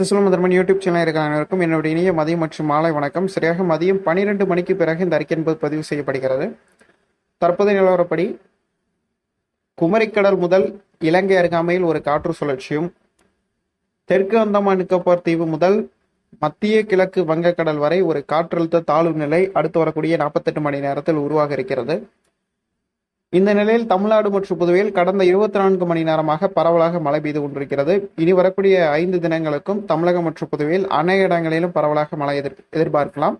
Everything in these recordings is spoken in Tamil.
திசுலம் யூடியூப் சேனல் இருக்கிற அனைவருக்கும் என்னுடைய இனிய மதியம் மற்றும் மாலை வணக்கம். சரியாக மதியம் பனிரெண்டு மணிக்கு பிறகு இந்த அறிக்கை என்பது பதிவு செய்யப்படுகிறது. தற்போதைய நிலவரப்படி குமரிக்கடல் முதல் இலங்கை அருகாமையில் ஒரு காற்று சுழற்சியும் தெற்கு அந்தமான் நிக்கோபார் தீவு முதல் மத்திய கிழக்கு வங்கக்கடல் வரை ஒரு காற்றழுத்த தாழ்வு நிலை அடுத்து வரக்கூடிய நாற்பத்தெட்டு மணி நேரத்தில் உருவாக இருக்கிறது. இந்த நிலையில் தமிழ்நாடு மற்றும் புதுவையில் கடந்த இருபத்தி நான்கு மணி நேரமாக பரவலாக மழை பெய்து கொண்டிருக்கிறது. இனி வரக்கூடிய ஐந்து தினங்களுக்கும் தமிழகம் மற்றும் புதுவையில் அநேக இடங்களிலும் பரவலாக மழை எதிர் எதிர்பார்க்கலாம்.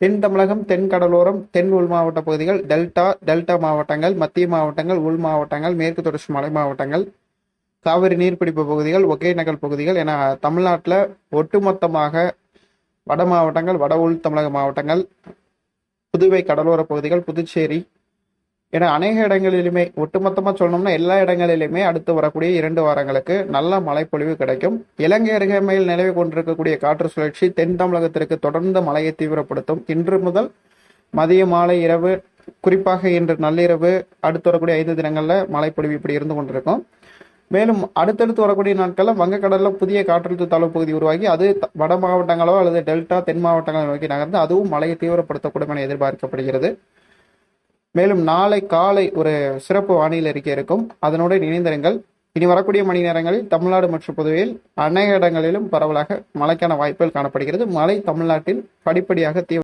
தென் தமிழகம் தென் கடலோரம் தென் உள் மாவட்ட பகுதிகள் டெல்டா டெல்டா மாவட்டங்கள் மத்திய மாவட்டங்கள் உள் மாவட்டங்கள் மேற்கு தொடர்ச்சி மலை மாவட்டங்கள் காவிரி நீர்பிடிப்பு பகுதிகள் ஒகேனக்கல் பகுதிகள் என தமிழ்நாட்டில் ஒட்டுமொத்தமாக வட மாவட்டங்கள் வட உள் தமிழக மாவட்டங்கள் புதுவை கடலோர பகுதிகள் புதுச்சேரி என அநேக இடங்களிலுமே ஒட்டுமொத்தமாக சொல்லணும்னா எல்லா இடங்களிலுமே அடுத்து வரக்கூடிய இரண்டு வாரங்களுக்கு நல்ல மழைப்பொழிவு கிடைக்கும். இலங்கை அருகாமையில் நிலவி கொண்டிருக்கக்கூடிய காற்று சுழற்சி தென் தமிழகத்திற்கு தொடர்ந்து மழையை தீவிரப்படுத்தும். இன்று முதல் மதிய மாலை இரவு குறிப்பாக இன்று நள்ளிரவு அடுத்து வரக்கூடிய ஐந்து தினங்களில் மழைப்பொழிவு இப்படி இருந்து கொண்டிருக்கும். மேலும் அடுத்தடுத்து வரக்கூடிய நாட்களில் வங்கக்கடலில் புதிய காற்றழுத்த தாழ்வு பகுதி உருவாகி அது வட மாவட்டங்களோ அல்லது டெல்டா தென் மாவட்டங்களோ நோக்கி நகர்ந்து அதுவும் மழையை தீவிரப்படுத்தக்கூடும் என எதிர்பார்க்கப்படுகிறது. மேலும் நாளை காலை ஒரு சிறப்பு வானிலை அறிக்கை இருக்கும். அதனுடன் இணைந்திருங்கள். இனி வரக்கூடிய மணி நேரங்களில் தமிழ்நாடு மற்றும் புதுவையில் அநேக இடங்களிலும் பரவலாக மழைக்கான வாய்ப்புகள் காணப்படுகிறது. மழை தமிழ்நாட்டில் படிப்படியாக தீவிர